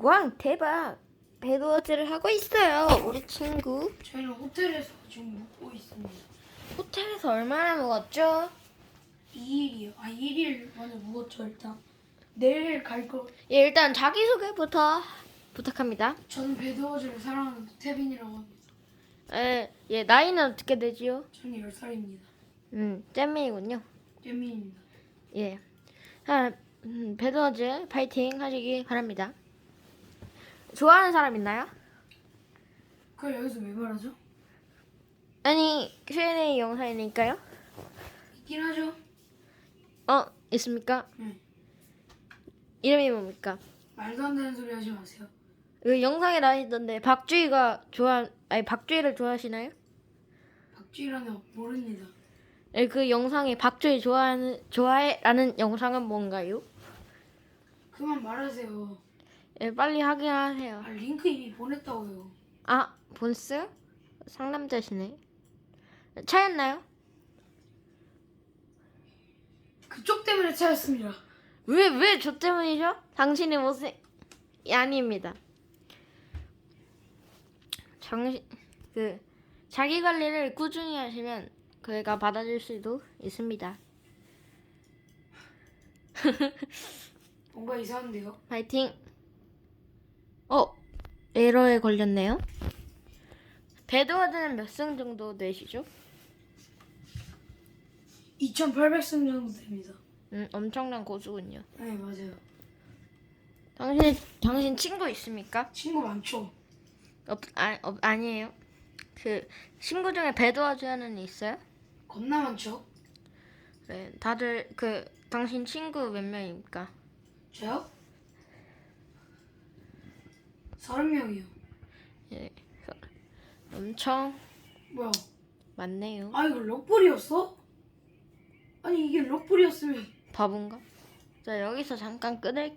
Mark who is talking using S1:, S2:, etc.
S1: 왕 대박. 배드워즈를 하고 있어요. 우리 친구.
S2: 저희는 호텔에서 지금 묵고 있습니다.
S1: 호텔에서 얼마나 먹었죠?
S2: 2일이요. 아 1일 먼저 묵었죠 일단. 내일 갈 거.
S1: 예, 일단 자기소개부터 부탁합니다.
S2: 저는 배드워즈를 사랑하는 태빈이라고 합니다.
S1: 예, 예 나이는 어떻게 되지요?
S2: 저는 10살입니다.
S1: 음, 잼민이군요.
S2: 잼민입니다.
S1: 예. 자, 음, 배드워즈 파이팅 하시기 바랍니다. 좋아하는 사람 있나요?
S2: 그걸 여기서 왜 말하죠?
S1: 아니, Q&A 영상이니까요.
S2: 있긴 하죠.
S1: 어, 있습니까?
S2: 네.
S1: 이름이 뭡니까?
S2: 말도 안 되는 소리 하지 마세요.
S1: 그 영상에 나와 있던데 박주희가 좋아, 아니 박주희를 좋아하시나요?
S2: 박쥐라는 모릅니다.
S1: 예, 그 영상에 박주희 좋아하는 좋아해라는 영상은 뭔가요?
S2: 그만 말하세요.
S1: 예, 빨리 확인하세요.
S2: 아 링크 이미 보냈다고요.
S1: 아, 본스? 상남자시네. 차였나요?
S2: 그쪽 때문에 찾았습니다.
S1: 왜, 왜 저 때문이죠? 당신의 모습, 이 아닙니다. 당신, 그, 자기 관리를 꾸준히 하시면 그애가 받아줄 수도 있습니다.
S2: 뭔가 이상한데요.
S1: 파이팅! 어, 에러에 걸렸네요. 배드워드는 몇 승 정도 되시죠?
S2: 2,800승 정도 됩니다.
S1: 음, 엄청난 고수군요.
S2: 네 맞아요.
S1: 당신, 당신 친구 있습니까?
S2: 친구 많죠.
S1: 없, 아, 없, 아니에요. 그, 친구 중에 배드워즈 하는 애 있어요?
S2: 겁나 많죠.
S1: 네, 다들 그, 당신 친구 몇 명입니까?
S2: 저요? 서른 명이요.
S1: 예, 엄청 많네요.
S2: 뭐야? 아 이거 럭불이었어? 아니 이게 럭불이었으면
S1: 바본가? 자, 여기서 잠깐 끊을게요.